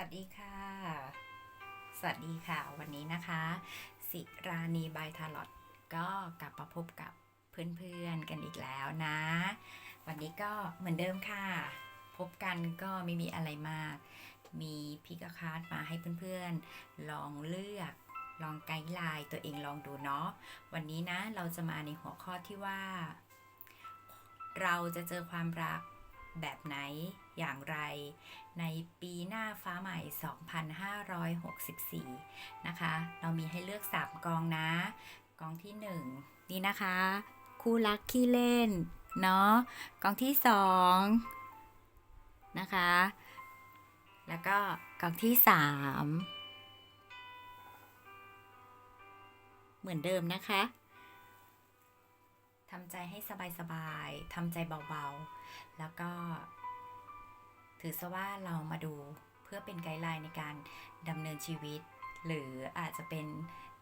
วัสดีค่ะ สวัสดีค่ะ วันนี้นะคะ สิรานีบายทาร์ลอตก็กลับมาพบกับเพื่อนๆกันอีกแล้วนะ วันนี้ก็เหมือนเดิมค่ะ พบกันก็ไม่มีอะไรมาก มีพิกาคาร์ดมาให้เพื่อนๆ ลองเลือกลองไกด์ไลน์ตัวเองลองดูเนาะ วันนี้นะเราจะมาในหัวข้อที่ว่า เราจะเจอความรักแบบไหน อย่างไร ในปีหน้าฟ้าใหม่ 2564 นะคะ เรามีให้เลือก 3 กองนะ กองที่ 1 นี่นะคะ คู่รักขี้เล่น เนาะกองที่ 2 นะคะ แล้วก็กองที่ 3 เหมือนเดิมนะคะทำใจให้สบายๆ ทำใจเบาๆ แล้วก็ ถือซะว่าเรามาดูเพื่อเป็นไกด์ไลน์ในการดำเนินชีวิต หรืออาจจะเป็น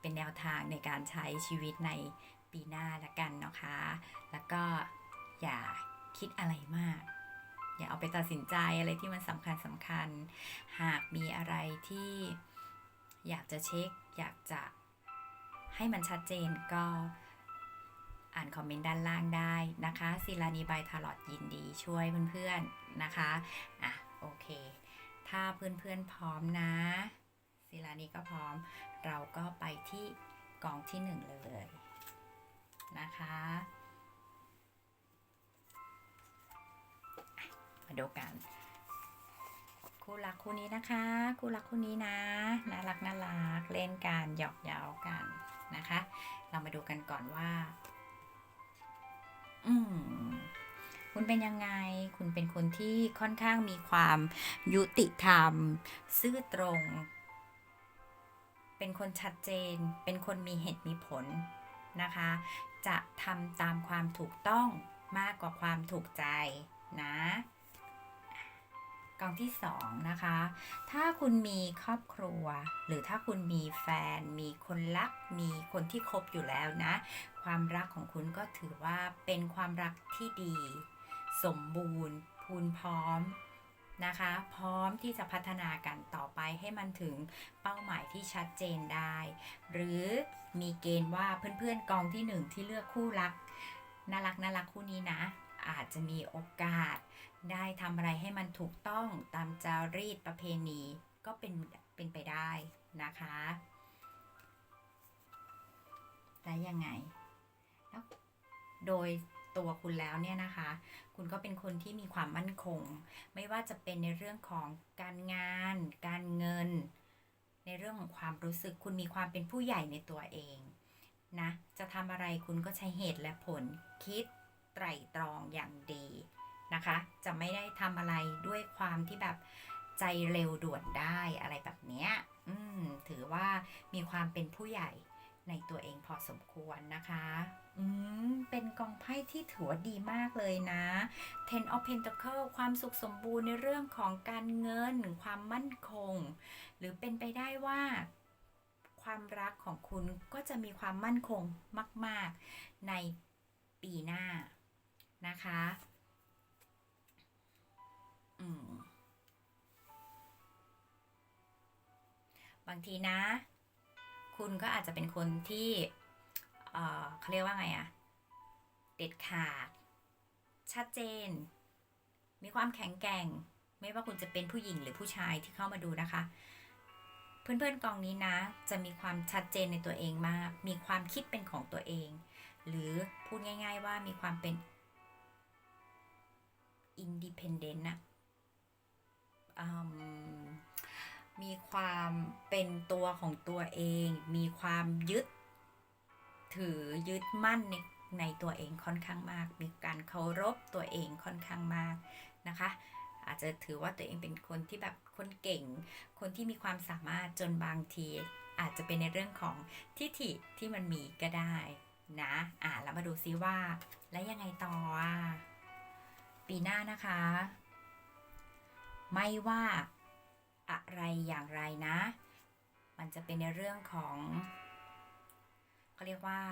เป็นแนวทางในการใช้ชีวิตในปีหน้าละกันนะคะ แล้วก็อย่าคิดอะไรมาก อย่าเอาไปตัดสินใจอะไรที่มันสำคัญสำคัญ หากมีอะไรที่อยากจะเช็ค อยากจะให้มันชัดเจนก็อ่านคอมเมนต์ด้านล่างได้นะคะศิลานีบายทาร์ลอตยินดีช่วยเพื่อนๆ นะคะอะโอเค ถ้าเพื่อนๆพร้อมนะศิลานีก็พร้อม เราก็ไปที่กองที่หนึ่งเลยนะคะอะมาดูกัน คู่รักคู่นี้นะคะ คู่รักคู่นี้นะน่ารักน่ารักเล่นกันหยอกเย้ากันนะคะ เรามาดูกันก่อนว่า อืม คุณเป็นยังไง คุณเป็นคนที่ค่อนข้างมีความยุติธรรม ซื่อตรง เป็นคนชัดเจน เป็นคนมีเหตุมีผลนะคะ จะทำตามความถูกต้องมากกว่าความถูกใจนะกองที่สองนะคะ ถ้าคุณมีครอบครัว หรือถ้าคุณมีแฟน มีคนรัก มีคนที่คบอยู่แล้วนะ ความรักของคุณก็ถือว่าเป็นความรักที่ดี สมบูรณ์พูนพร้อมนะคะ พร้อมที่จะพัฒนากันต่อไปให้มันถึงเป้าหมายที่ชัดเจนได้ หรือมีเกณฑ์ว่าเพื่อนๆกองที่หนึ่งที่เลือกคู่รักน่ารักน่ารักคู่นี้นะ อาจจะมีโอกาส ได้ทำอะไรให้มันถูกต้องตามจารีตประเพณีก็เป็นเป็นไปได้นะคะและยังไงแล้วโดย ตัวคุณแล้วเนี่ยนะคะ คุณก็เป็นคนที่มีความมั่นคง ไม่ว่าจะเป็นในเรื่องของการงาน การเงิน ในเรื่องของความรู้สึก คุณมีความเป็นผู้ใหญ่ในตัวเองนะ จะทำอะไรคุณก็ใช้เหตุและผลคิดไตร่ตรองอย่างดีนะคะ จะไม่ได้ทำอะไรด้วยความที่แบบใจเร็วด่วนได้อะไรแบบเนี้ยอืมถือว่ามีความเป็นผู้ใหญ่ในตัวเองพอสมควรนะคะ อืม เป็นกองไพ่ที่ถือว่าดีมากเลยนะ Ten of Pentacle ความสุขสมบูรณ์ในเรื่องของการเงิน ความมั่นคง หรือเป็นไปได้ว่าความรักของคุณก็จะมีความมั่นคงมาก ๆ ในปีหน้านะคะ อืม บางทีนะ คุณก็อาจจะเป็นคนที่ เออเขาเรียกว่าไงอะเด็ดขาด ชัดเจน มีความแข็งแกร่ง ไม่ว่าคุณจะเป็นผู้หญิงหรือผู้ชายที่เข้ามาดูนะคะ เพื่อนๆกองนี้นะ จะมีความชัดเจนในตัวเองมาก มีความคิดเป็นของตัวเอง หรือพูดง่าย ๆ ว่ามีความเป็น independent นะอืมมีความเป็นตัวของตัวเอง มีความยึด ถือยึดมั่นในในตัวเองค่อนข้างมาก มีการเคารพตัวเองค่อนข้างมากนะคะ อาจจะถือว่าตัวเองเป็นคนที่แบบคนเก่ง คนที่มีความสามารถจนบางที อาจจะเป็นในเรื่องของทิฐิที่มันมีก็ได้นะอ่าแล้วมาดูซิว่า แล้วยังไงต่อปีหน้านะคะ ไม่ว่าอะไรอย่างไรนะ มันจะเป็นในเรื่องของ เขาเรียกว่า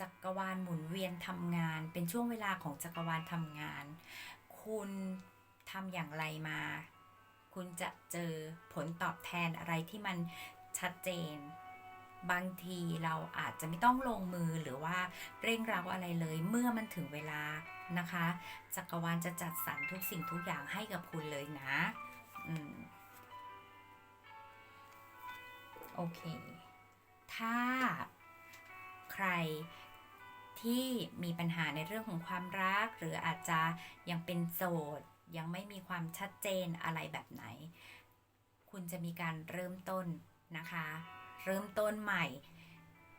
จักรวาลหมุนเวียนทำงาน เป็นช่วงเวลาของจักรวาลทำงาน คุณทำอย่างไรมา คุณจะเจอผลตอบแทนอะไรที่มันชัดเจน บางทีเราอาจจะไม่ต้องลงมือหรือว่าเร่งร้าอะไรเลยเมื่อมันถึงเวลานะคะ จักรวาลจะจัดสรรทุกสิ่งทุกอย่างให้กับคุณเลยนะอืมโอเค ถ้า ใครที่มีปัญหาในเรื่องของความรัก หรืออาจจะยังเป็นโสด ยังไม่มีความชัดเจนอะไรแบบไหน คุณจะมีการเริ่มต้นนะคะ เริ่มต้นใหม่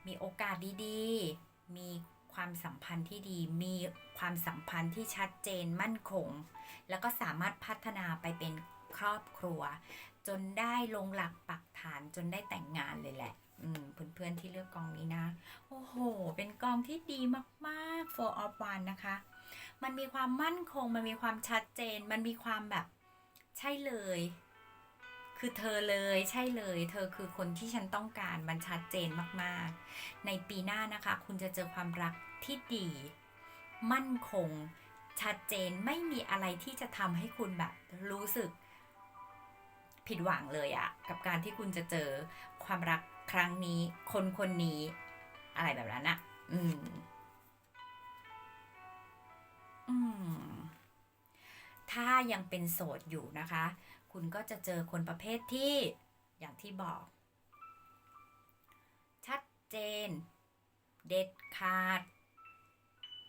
มีโอกาสดีๆ มีความสัมพันธ์ที่ดีมีความสัมพันธ์ที่ชัดเจนมั่นคง แล้วก็สามารถพัฒนาไปเป็นครอบครัว จนได้ลงหลักปักฐานจนได้แต่งงานเลยแหละ เพื่อนๆที่เลือกกองนี้นะ โอ้โห เป็นกองที่ดีมากๆ for of one นะคะ มันมีความมั่นคง มันมีความชัดเจน มันมีความแบบใช่เลย คือเธอเลยใช่เลย เธอคือคนที่ฉันต้องการ มันชัดเจนมากๆ ในปีหน้านะคะ คุณจะเจอความรักที่ดี มั่นคง ชัดเจน ไม่มีอะไรที่จะทำให้คุณแบบรู้สึกผิดหวังเลยอะกับการที่คุณจะเจอความรัก ครั้งนี้ คนคนนี้ อะไรแบบนั้นอะอืม อืม ถ้ายังเป็นโสดอยู่นะคะ คุณก็จะเจอคนประเภทที่อย่างที่บอก ชัดเจน เด็ดขาด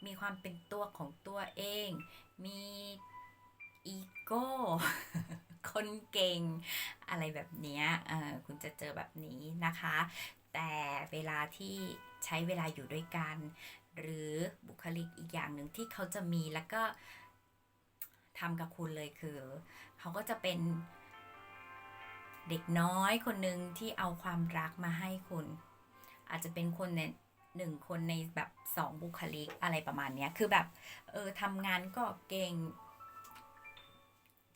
มีความเป็นตัวของตัวเอง มีอีโก้ คนเก่ง อะไรแบบนี้เอ่อคุณจะเจอแบบนี้นะคะ แต่เวลาที่ใช้เวลาอยู่ด้วยกัน หรือบุคลิกอีกอย่างหนึ่งที่เขาจะมีแล้วก็ทำกับคุณเลยคือ เขาก็จะเป็นเด็กน้อยคนหนึ่งที่เอาความรักมาให้คุณ อาจจะเป็นคนในหนึ่งคนในแบบสองบุคลิกอะไรประมาณเนี้ยคือแบบเออทำงานก็เก่ง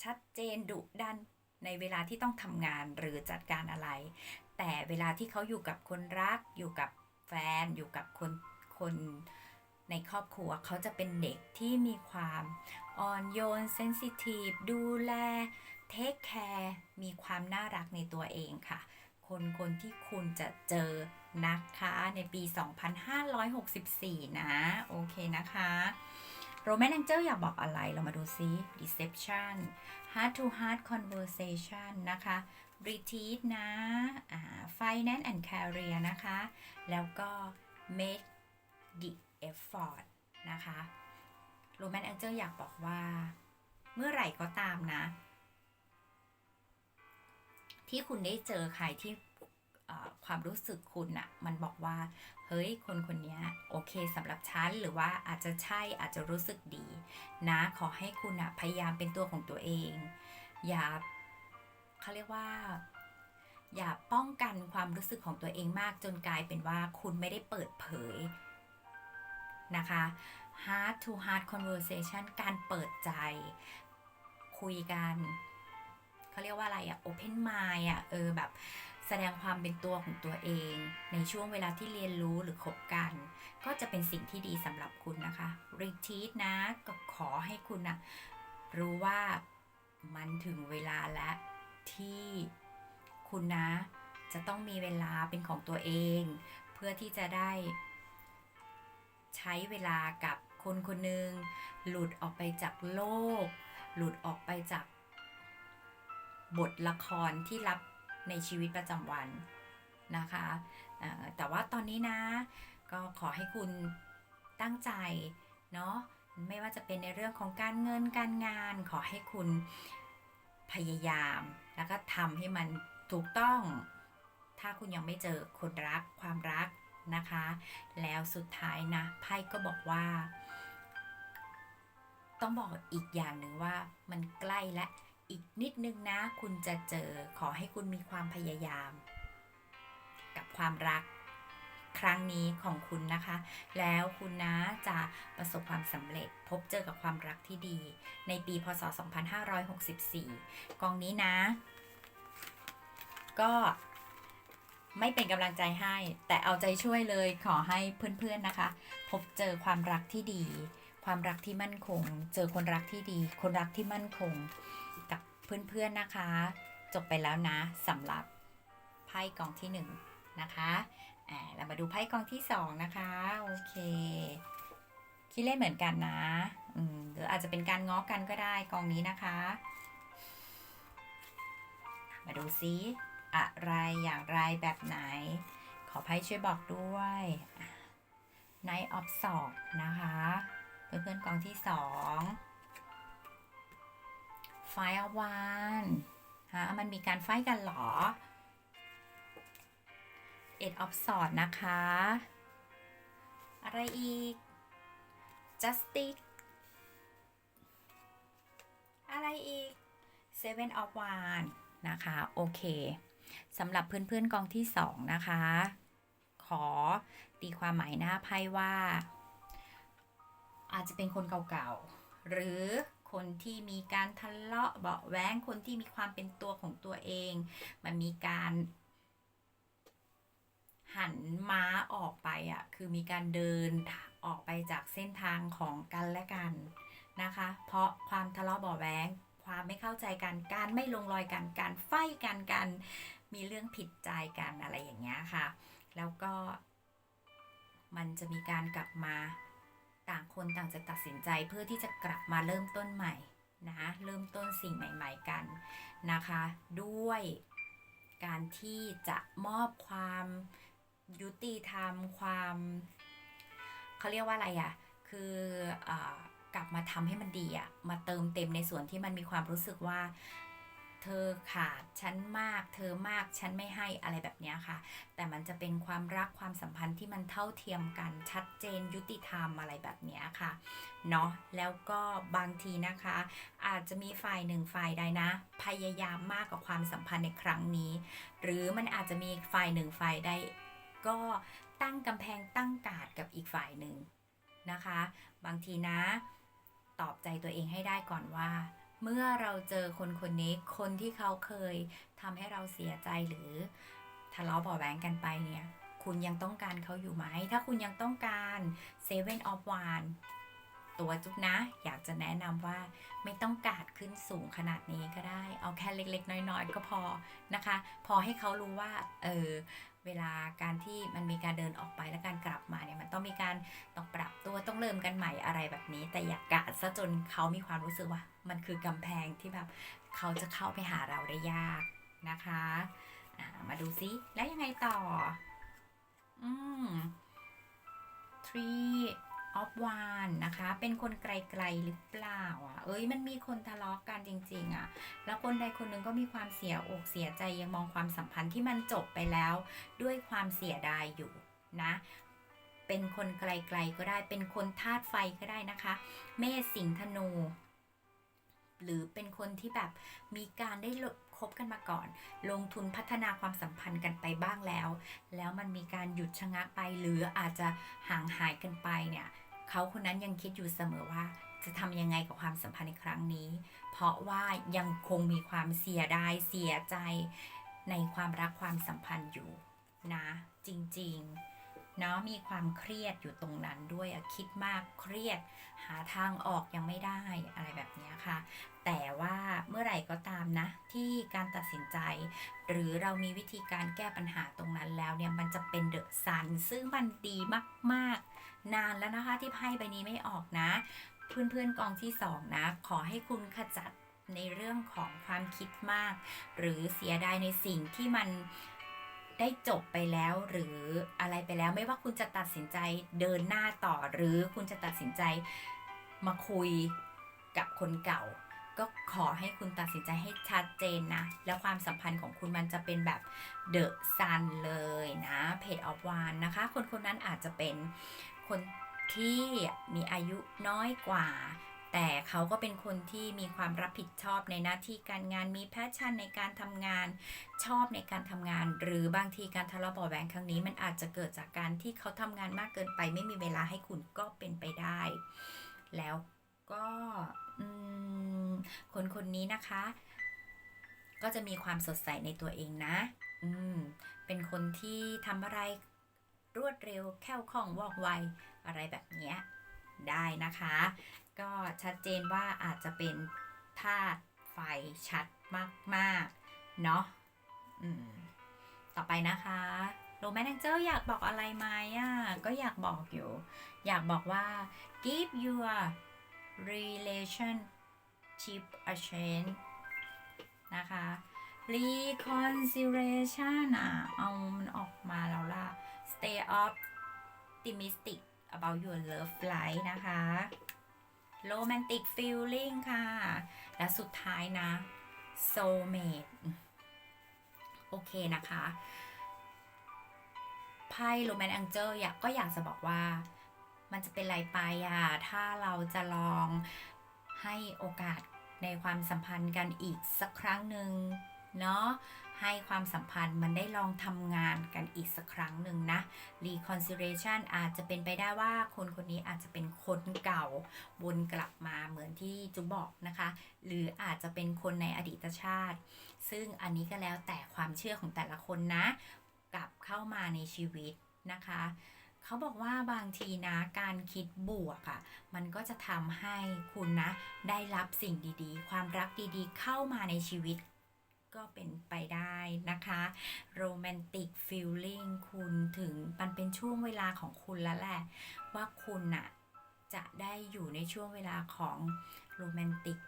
ชัดเจนดุดันในเวลาที่ต้องทำงานหรือจัดการอะไร แต่เวลาที่เขาอยู่กับคนรัก อยู่กับแฟน อยู่กับคนคนในครอบครัวเขาจะเป็นเด็กที่มีความอ่อนโยนเซนซิทีฟดูแลเทคแคร์มีความน่ารักในตัวเองค่ะ คนคนที่คุณจะเจอนะคะในปี 2564 นะ โอเคนะคะ โรแมน a องเจลอยากบอกอะไร เรามาดูซิ deception heart to heart conversation นะคะ retreat นะอ่า finance and career นะคะ แล้วก็ make the effort นะคะโรแมน a องเจลอยากบอกว่า เมื่อไหร่ก็ตามนะ ที่คุณได้เจอใครที่ ความรู้สึกคุณอะมันบอกว่า เฮ้ย คนคนนี้โอเคสำหรับฉัน หรือว่าอาจจะใช่อาจจะรู้สึกดี นะขอให้คุณอะพยายามเป็นตัวของตัวเอง อย่าเขาเรียกว่า อย่าป้องกันความรู้สึกของตัวเองมากจนกลายเป็นว่าคุณไม่ได้เปิดเผยนะคะ heart to heart conversation การเปิดใจ คุยกัน เขาเรียกว่าอะไรอะ open mind อะเออแบบ แสดงความเป็นตัวของตัวเอง ในช่วงเวลาที่เรียนรู้หรือคบกัน ก็จะเป็นสิ่งที่ดีสำหรับคุณนะคะ retreat นะก็ขอให้คุณนะรู้ว่ามันถึงเวลาแล้วที่คุณนะ จะต้องมีเวลาเป็นของตัวเอง เพื่อที่จะได้ ใช้เวลากับคนคนหนึ่งหลุดออกไปจากโลก หลุดออกไปจากบทละครที่รับ ในชีวิตประจำวันนะคะแต่ว่าตอนนี้นะ ก็ขอให้คุณตั้งใจเนาะไม่ว่าจะเป็นในเรื่องของการเงินการงาน ขอให้คุณพยายาม แล้วก็ทำให้มันถูกต้อง ถ้าคุณยังไม่เจอคนรักความรักนะคะ แล้วสุดท้ายนะไพ่ก็บอกว่า ต้องบอกอีกอย่างหนึ่งว่ามันใกล้และ อีกนิดนึงนะ คุณจะเจอขอให้คุณมีความพยายาม กับความรักครั้งนี้ของคุณนะคะ แล้วคุณนะจะประสบความสำเร็จพบเจอกับความรักที่ดี ในปีพศ 2564 กองนี้นะ ก็ไม่เป็นกำลังใจให้ แต่เอาใจช่วยเลยขอให้เพื่อนๆนะคะ พบเจอความรักที่ดี ความรักที่มั่นคง เจอคนรักที่ดี คนรักที่มั่นคง เพื่อนๆนะคะ จบไปแล้วนะสำหรับไพ่กองที่หนึ่งนะคะอ่าเรามาดูไพ่กองที่สองนะคะ โอเคคิดเล่นเหมือนกันนะอืมหรืออาจจะเป็นการง้อกันก็ได้กองนี้นะคะ มาดูซิอะไรอย่างไรแบบไหน ขอไพ่ช่วยบอกด้วย Night of s w o r d นะคะ เพื่อนๆกองที่ สอง Fire One ฮะมันมีการไฟกันหรอ Eight of Swords นะคะ อะไรอีก Justice อะไรอีก Seven of Wands นะคะ โอเคสำหรับเพื่อนๆกองที่สองนะคะ ขอตีความหมายหน้าไพ่ว่า อาจจะเป็นคนเก่าๆ หรือ คนที่มีการทะเลาะเบาแว้งคนที่มีความเป็นตัวของตัวเอง มันมีการ หันม้าออกไปอะ่ะคือมีการเดินออกไปจากเส้นทางของกันและกันนะคะ เพราะความทะเลาะเบาแว้งความไม่เข้าใจกัน การไม่ลงรอยกัน การไฟกันกัน มีเรื่องผิดใจกันอะไรอย่างเงี้ยค่ะ แล้วก็มันจะมีการกลับมา ต่างคนต่างจะตัดสินใจเพื่อที่จะกลับมาเริ่มต้นใหม่นะเริ่มต้นสิ่งใหม่ ๆกันนะคะ ด้วยการที่จะมอบความยุติธรรม ความเขาเรียกว่าอะไรอะ่ะคืออากลับมาทำให้มันดีอะ่ะมาเติมเต็มในส่วนที่มันมีความรู้สึกว่า เธอขาดฉันมาก เธอมากฉันไม่ให้อะไรแบบนี้ค่ะ แต่มันจะเป็นความรักความสัมพันธ์ที่มันเท่าเทียมกันชัดเจนยุติธรรมอะไรแบบนี้ค่ะเนาะแล้วก็บางทีนะคะ อาจจะมีฝ่ายหนึ่งฝ่ายใดนะ พยายามมากกับความสัมพันธ์ในครั้งนี้ หรือมันอาจจะมีฝ่ายหนึ่งฝ่ายใดก็ตั้งกำแพงตั้งกาดกับอีกฝ่ายหนึ่งนะคะ บางทีนะ ตอบใจตัวเองให้ได้ก่อนว่า เมื่อเราเจอคนคนนี้คนที่เขาเคยทำให้เราเสียใจหรือทะเลาะเบาะแว้งกันไปเนี่ย คุณยังต้องการเขาอยู่ไหม ถ้าคุณยังต้องการ Seven of Wands ตัวจุ๊บนะ อยากจะแนะนำว่าไม่ต้องกาดขึ้นสูงขนาดนี้ก็ได้ เอาแค่เล็กๆ น้อยๆ ก็พอนะคะ พอให้เขารู้ว่า เออ เวลาการที่มันมีการเดินออกไปและการกลับมาเนี่ยมันต้องมีการต้องปรับตัวต้องเริ่มกันใหม่อะไรแบบนี้ แต่อย่ากกาดซะจนเขามีความรู้สึกว่า มันคือกำแพงที่แบบเขาจะเข้าไปหาเราได้ยากนะคะมาดูซิแล้วยังไงต่อ อืม three of one นะคะ เป็นคนไกลๆหรือเปล่าอะ เอ้ยมันมีคนทะเลาะกันจริง ๆ อะ แล้วคนใดคนหนึ่งก็มีความเสียอกเสียใจยังมองความสัมพันธ์ที่มันจบไปแล้ว ด้วยความเสียดายอยู่นะ เป็นคนไกลๆก็ได้ เป็นคนธาตุไฟก็ได้นะคะ เมษสิงธนูหรือเป็นคนที่แบบมีการได้คบกันมาก่อน ลงทุนพัฒนาความสัมพันธ์กันไปบ้างแล้ว แล้วมันมีการหยุดชะงักไปหรืออาจจะห่างหายกันไปเนี่ย เขาคนนั้นยังคิดอยู่เสมอว่าจะทำยังไงกับความสัมพันธ์ในครั้งนี้ เพราะว่ายังคงมีความเสียดายเสียใจในความรักความสัมพันธ์อยู่นะ จริงๆเนาะมีความเครียดอยู่ตรงนั้นด้วยคิดมากเครียด หาทางออกยังไม่ได้อะไรแบบนี้ค่ะ แต่ว่าเมื่อไหร่ก็ตามนะ ที่การตัดสินใจ หรือเรามีวิธีการแก้ปัญหาตรงนั้นแล้วเนี่ยมันจะเป็นเดอะซันซึ่งมันดีมากๆ นานแล้วนะคะที่ไพ่ใบนี้ไม่ออกนะ เพื่อนๆกองที่สองนะ ขอให้คุณขจัดในเรื่องของความคิดมาก หรือเสียดายในสิ่งที่มันได้จบไปแล้วหรืออะไรไปแล้วไม่ว่าคุณจะตัดสินใจเดินหน้าต่อ หรือคุณจะตัดสินใจมาคุยกับคนเก่า ก็ขอให้คุณตัดสินใจให้ชัดเจนนะ แล้วความสัมพันธ์ของคุณมันจะเป็นแบบเดอะซันเลยนะ เพจออฟวานนะคะ คนคนนั้นอาจจะเป็นคนที่มีอายุน้อยกว่า แต่เขาก็เป็นคนที่มีความรับผิดชอบในหน้าที่การงานมีแพชชั่นในการทำงานชอบในการทำงาน หรือบางทีการทะเลาะเบาะแวงครั้งนี้มันอาจจะเกิดจากการที่เขาทำงานมากเกินไป ไม่มีเวลาให้คุณก็เป็นไปได้ แล้วก็คนคนนี้นะคะ ก็จะมีความสดใสในตัวเองนะ อืม เป็นคนที่ทำอะไรรวดเร็วแค่วคล่องว่องไวอะไรแบบนี้ได้นะคะ ก็ชัดเจนว่าอาจจะเป็นธาตุไฟชัดมากๆเนาะต่อไปนะคะโรแมนแองเจิลอยากบอกอะไรไหมอะก็อยากบอกอยู่ อยากบอกว่า give your relationship a chance นะคะ reconciliation อะ เอามันออกมาแล้วล่ะ stay optimistic about your love life นะคะ romantic feeling ค่ะ และสุดท้ายนะ soulmate โอเคนะคะไพ่โรแมนแองเจิลอยากก็อยากจะบอกว่ามันจะเป็นไรไปอะ ถ้าเราจะลองให้โอกาสในความสัมพันธ์กันอีกสักครั้งหนึ่ง เนาะให้ความสัมพันธ์มันได้ลองทำงานกันอีกสักครั้งหนึ่งนะ reconciliation อาจจะเป็นไปได้ว่าคนคนนี้อาจจะเป็นคนเก่าวนกลับมาเหมือนที่จุบอกนะคะ หรืออาจจะเป็นคนในอดีตชาติ ซึ่งอันนี้ก็แล้วแต่ความเชื่อของแต่ละคนนะ กลับเข้ามาในชีวิตนะคะ เขาบอกว่าบางทีนะการคิดบวกอะ่ะ มันก็จะทำให้คุณนะ ได้รับสิ่งดีๆ ความรักดีๆ เข้ามาในชีวิต ก็เป็นไปได้นะคะโรแมนติกฟีลลิ่งคุณถึงมันเป็นช่วงเวลาของคุณแล้วแหละ ว่าคุณน่ะจะได้อยู่ในช่วงเวลาของโรแมนติก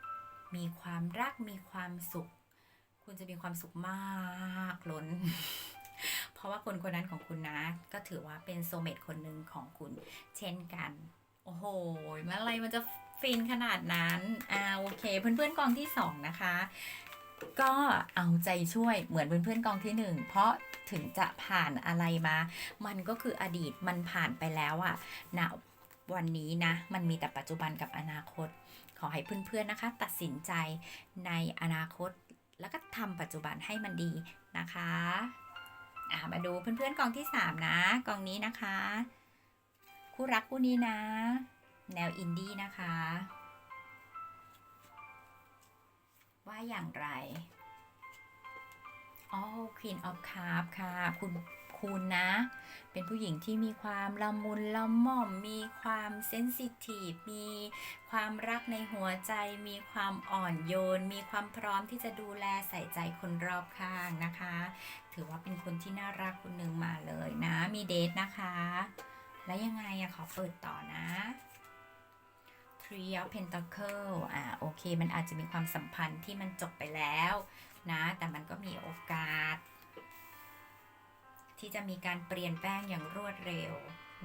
มีความรักมีความสุข คุณจะมีความสุขมากล้น เพราะว่าคนคนนั้นของคุณนะ ก็ถือว่าเป็นโซเมตคนหนึ่งของคุณ เช่นกัน โอ้โหเมื่อไรมันจะฟินขนาดนั้น อ่าโอเค เพื่อนๆกองที่สองนะคะ ก็เอาใจช่วยเหมือนเพื่อนๆกองที่หนึ่งเพราะถึงจะผ่านอะไรมา มันก็คืออดีตมันผ่านไปแล้วอะณวันนี้นะ มันมีแต่ปัจจุบันกับอนาคต ขอให้เพื่อนๆนะคะ ตัดสินใจในอนาคต แล้วก็ทำปัจจุบันให้มันดีนะคะมาดูเพื่อนๆกองที่ 3 นะกองนี้นะคะ คู่รักคู่นี้นะ แนวอินดี้นะคะ ว่าอย่างไรอ๋อ Queen of Cup ค่ะ คุณคุณนะ เป็นผู้หญิงที่มีความละมุนละม่อม มีความเซนซิทีฟ มีความรักในหัวใจ มีความอ่อนโยน มีความพร้อมที่จะดูแลใส่ใจคนรอบข้างนะคะ ถือว่าเป็นคนที่น่ารักคนหนึ่งมาเลยนะ มีเดทนะคะ แล้วยังไงอะขอเปิดต่อนะ Three of Pentacle อ่าโอเค มันอาจจะมีความสัมพันธ์ที่มันจบไปแล้วนะ แต่มันก็มีโอกาส ที่จะมีการเปลี่ยนแปลงอย่างรวดเร็ว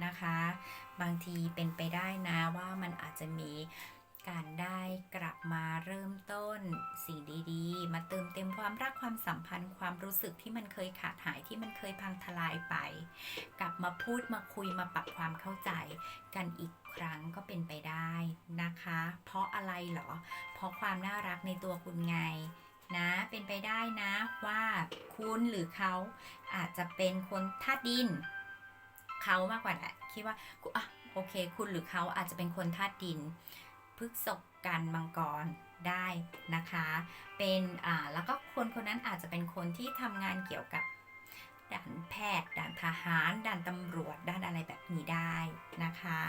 นะคะ บางทีเป็นไปได้นะว่ามันอาจจะมีการได้กลับมาเริ่มต้นสิ่งดีๆ มาเติมเต็มความรักความสัมพันธ์ความรู้สึกที่มันเคยขาดหายที่มันเคยพังทลายไป กลับมาพูดมาคุยมาปรับความเข้าใจกันอีก ครั้งก็เป็นไปได้นะคะ เพราะอะไรเหรอ เพราะความน่ารักในตัวคุณไงนะเป็นไปได้นะว่าคุณหรือเขาอาจจะเป็นคนธาตุดินเขามากกว่าแหละคิดว่าอะโอเค คุณหรือเขาอาจจะเป็นคนธาตุดินพฤกษกกันมังกรได้นะคะ เป็นอ่าแล้วก็คนคนนั้นอาจจะเป็นคนที่ทำงานเกี่ยวกับด่านแพทย์ด่านทหารด่านตำรวจ ด้านอะไรแบบนี้ได้นะคะ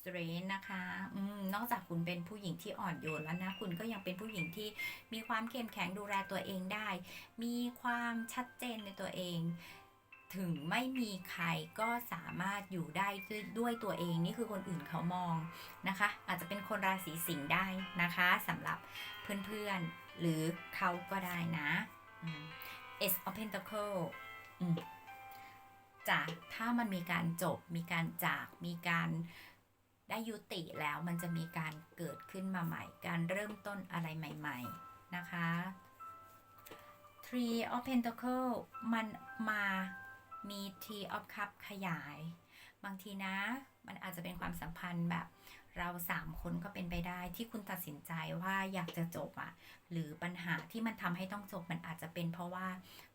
สเตรนนะคะอืมนอกจากคุณเป็นผู้หญิงที่อ่อนโยนแล้วนะ คุณก็ยังเป็นผู้หญิงที่มีความเข้มแข็งดูแลตัวเองได้ มีความชัดเจนในตัวเอง ถึงไม่มีใครก็สามารถอยู่ได้ด้วยตัวเองนี่คือคนอื่นเขามองนะคะ อาจจะเป็นคนราศีสิงห์ได้นะคะสำหรับเพื่อนๆหรือเขาก็ได้นะอืม Ace of Pentacle จากถ้ามันมีการจบมีการจากมีการ ได้ยุติแล้วมันจะมีการเกิดขึ้นมาใหม่ การเริ่มต้นอะไรใหม่ ๆ นะคะ Three of Pentacle มันมามี Three of Cup ขยาย บางทีนะ มันอาจจะเป็นความสัมพันธ์แบบ เราสามคนก็เป็นไปได้ที่คุณตัดสินใจว่าอยากจะจบอะ่ะ หรือปัญหาที่มันทำให้ต้องจบมันอาจจะเป็นเพราะว่า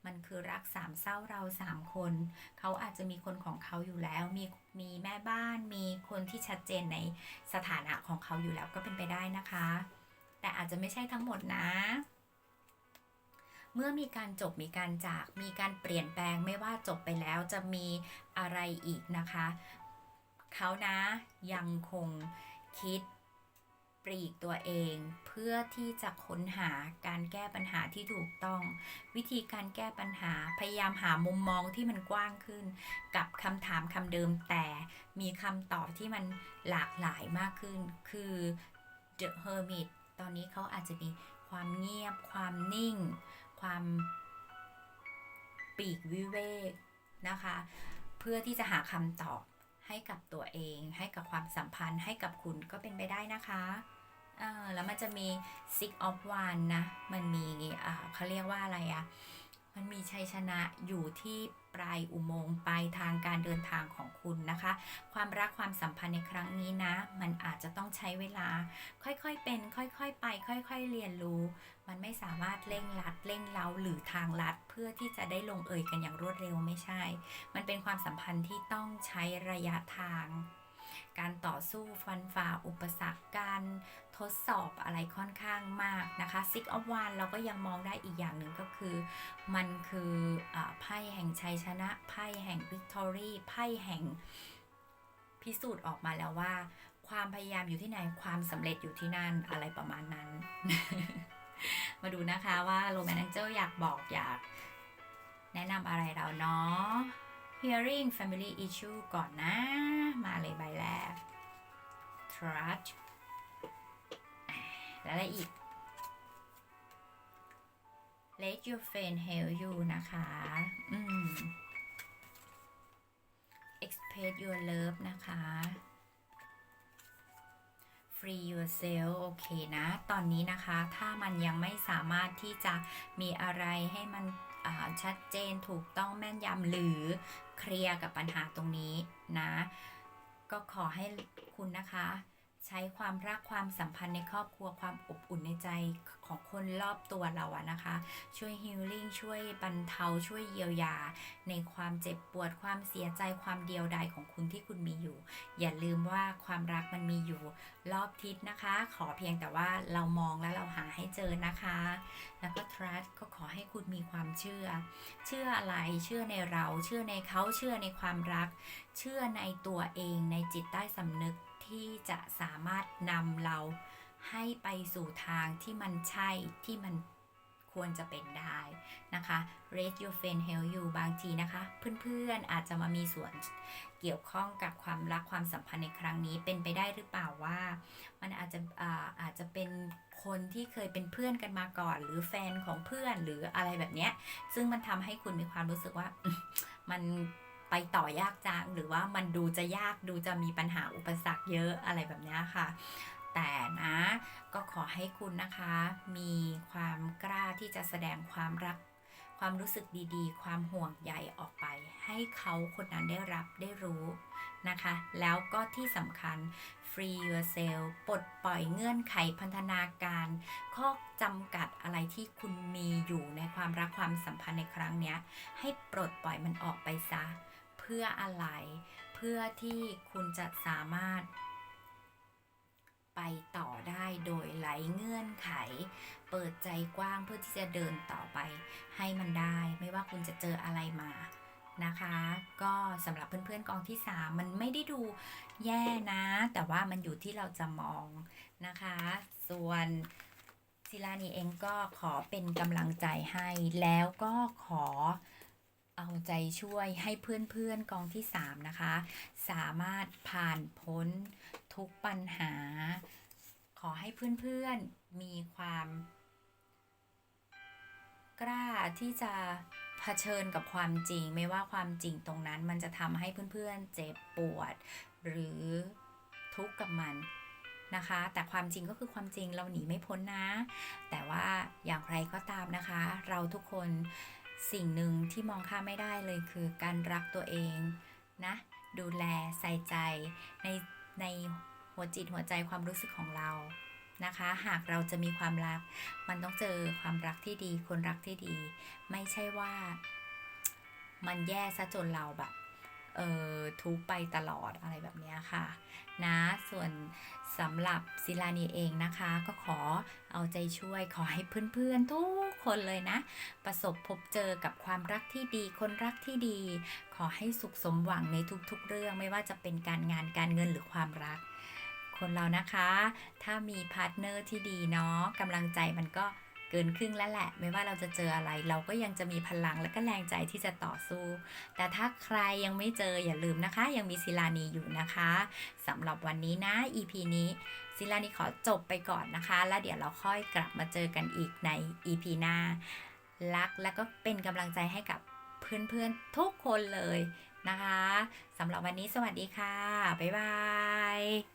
มันคือรักสามเศร้าเราสามคน เขาอาจจะมีคนของเขาอยู่แล้ว มีมีแม่บ้าน มีคนที่ชัดเจนในสถานะของเขาอยู่แล้วก็เป็นไปได้นะคะ แต่อาจจะไม่ใช่ทั้งหมดนะเมื่อมีการจบมีการจากมีการเปลี่ยนแปลงไม่ว่าจบไปแล้วจะมีอะไรอีกนะคะ เขานะยังคงคิดปลีกตัวเองเพื่อที่จะค้นหาการแก้ปัญหาที่ถูกต้อง วิธีการแก้ปัญหาพยายามหามุมมองที่มันกว้างขึ้น กับคำถามคำเดิมแต่มีคำตอบที่มันหลากหลายมากขึ้น คือ The Hermit ตอนนี้เขาอาจจะมีความเงียบ ความนิ่ง ความปีกวิเวกนะคะ เพื่อที่จะหาคำตอบ ให้กับตัวเอง ให้กับความสัมพันธ์ให้กับคุณก็เป็นไปได้นะคะแล้วมันจะมี six of one นะ มันมีอ่าเขาเรียกว่าอะไรอะมันมีชัยชนะอยู่ที่ ปลายอุโมงค์ปลายทางการเดินทางของคุณนะคะ ความรักความสัมพันธ์ในครั้งนี้นะ มันอาจจะต้องใช้เวลา ค่อยๆเป็น ค่อยๆไป ค่อย ๆ เรียนรู้ มันไม่สามารถเร่งรัดเร่งเร้าหรือทางลัด เพื่อที่จะได้ลงเอยกันอย่างรวดเร็วไม่ใช่ มันเป็นความสัมพันธ์ที่ต้องใช้ระยะทางการต่อสู้ฟันฝ่าอุปสรรคการ ทดสอบอะไรค่อนข้างมากนะคะ Six of Wands เราก็ยังมองได้อีกอย่างหนึ่งก็คือ มันคืออไพ่แห่งชัยชนะไพ่แห่ง Victory ไพ่แห่งพิสูจน์ออกมาแล้วว่า ความพยายามอยู่ที่ไหนความสำเร็จอยู่ที่นั่นอะไรประมาณนั้น มาดูนะคะว่าโรแมน a งเจ l อยากบอกอยากแนะนำอะไรเราเนาะ hearing family issue ก่อนนะ มาเลยใบแรก trust แล้วอะไรอีก let your friend help you นะคะ อืม express your love นะคะ free yourself โอเคนะ ตอนนี้นะคะ ถ้ามันยังไม่สามารถที่จะมีอะไรให้มันชัดเจนถูกต้องแม่นยำหรือเคลียร์กับปัญหาตรงนี้นะ ก็ขอให้คุณนะคะ ใช้ความรักความสัมพันธ์ในครอบครัวความอบอุ่นในใจของคนรอบตัวเราอะนะคะ ช่วยฮิลลิ่งช่วยบรรเทาช่วยเยียวยา ในความเจ็บปวดความเสียใจความเดียวดายของคุณที่คุณมีอยู่ อย่าลืมว่าความรักมันมีอยู่รอบทิศนะคะ ขอเพียงแต่ว่าเรามองและเราหาให้เจอนะคะ แล้วก็ trust ก็ขอให้คุณมีความเชื่อ เชื่ออะไรเชื่อในเรา เชื่อในเขาเชื่อในความรัก เชื่อในตัวเองในจิตใต้สำนึก ที่จะสามารถนำเราให้ไปสู่ทางที่มันใช่ที่มันควรจะเป็นได้นะคะ raise your friend help you บางทีนะคะ เพื่อนๆอาจจะมามีส่วนเกี่ยวข้องกับความรักความสัมพันธ์ในครั้งนี้เป็นไปได้หรือเปล่าว่า มันอาจจะอาอาจจะเป็นคนที่เคยเป็นเพื่อนกันมาก่อน หรือแฟนของเพื่อนหรืออะไรแบบเนี้ยซึ่งมันทำให้คุณมีความรู้สึกว่ามัน ไปต่อยากจังหรือว่ามันดูจะยากดูจะมีปัญหาอุปสรรคเยอะอะไรแบบนี้ค่ะ แต่นะก็ขอให้คุณนะคะ มีความกล้าที่จะแสดงความรักความรู้สึกดีๆ ความห่วงใยออกไป ให้เขาคนนั้นได้รับได้รู้นะคะ แล้วก็ที่สำคัญ free yourself ปลดปล่อยเงื่อนไขพันธนาการ ข้อจำกัดอะไรที่คุณมีอยู่ในความรักความสัมพันธ์ในครั้งนี้ให้ปลดปล่อยมันออกไปซะ เพื่ออะไร เพื่อที่คุณจะสามารถ ไปต่อได้โดยไร้เงื่อนไข เปิดใจกว้างเพื่อที่จะเดินต่อไป ให้มันได้ไม่ว่าคุณจะเจออะไรมานะคะ ก็สำหรับเพื่อนๆกองที่ 3 มันไม่ได้ดูแย่นะ แต่ว่ามันอยู่ที่เราจะมองนะคะ ส่วนศิลานีเองก็ขอเป็นกำลังใจให้แล้วก็ขอ เอาใจช่วยให้เพื่อนๆกองที่ 3 นะคะ สามารถผ่านพ้นทุกปัญหา ขอให้เพื่อนๆมีความ กล้าที่จะเผชิญกับความจริง ไม่ว่าความจริงตรงนั้นมันจะทำให้เพื่อนๆเจ็บปวด หรือทุกข์กับมันนะคะ แต่ความจริงก็คือความจริงเราหนีไม่พ้นนะ แต่ว่าอย่างไรก็ตามนะคะ เราทุกคน สิ่งหนึ่งที่มองข้ามไม่ได้เลยคือการรักตัวเองนะ ดูแลใส่ใจในในหัวจิตหัวใจความรู้สึกของเรานะคะ หากเราจะมีความรัก มันต้องเจอความรักที่ดี คนรักที่ดี ไม่ใช่ว่า มันแย่ซะจนเราแบบเออทุกไปตลอดอะไรแบบนี้ค่ะ นะ ส่วน สำหรับศิลานีเองนะคะ ก็ขอเอาใจช่วยขอให้เพื่อนๆทุกคนเลยนะ ประสบพบเจอกับความรักที่ดี คนรักที่ดี ขอให้สุขสมหวังในทุกๆ เรื่องไม่ว่าจะเป็นการงานการเงินหรือความรัก คนเรานะคะ ถ้ามีพาร์ทเนอร์ที่ดีเนาะกำลังใจมันก็ เกินครึ่งแล้วแหละ ไม่ว่าเราจะเจออะไร เราก็ยังจะมีพลังและก็แรงใจที่จะต่อสู้ แต่ถ้าใครยังไม่เจออย่าลืมนะคะ ยังมีศิลานีอยู่นะคะสำหรับวันนี้นะ EP นี้ศิลานีขอจบไปก่อนนะคะ แล้วเดี๋ยวเราค่อยกลับมาเจอกันอีกใน EP หน้ารักและก็เป็นกำลังใจให้กับเพื่อนๆทุกคนเลยนะคะสำหรับวันนี้สวัสดีค่ะ บ๊ายบาย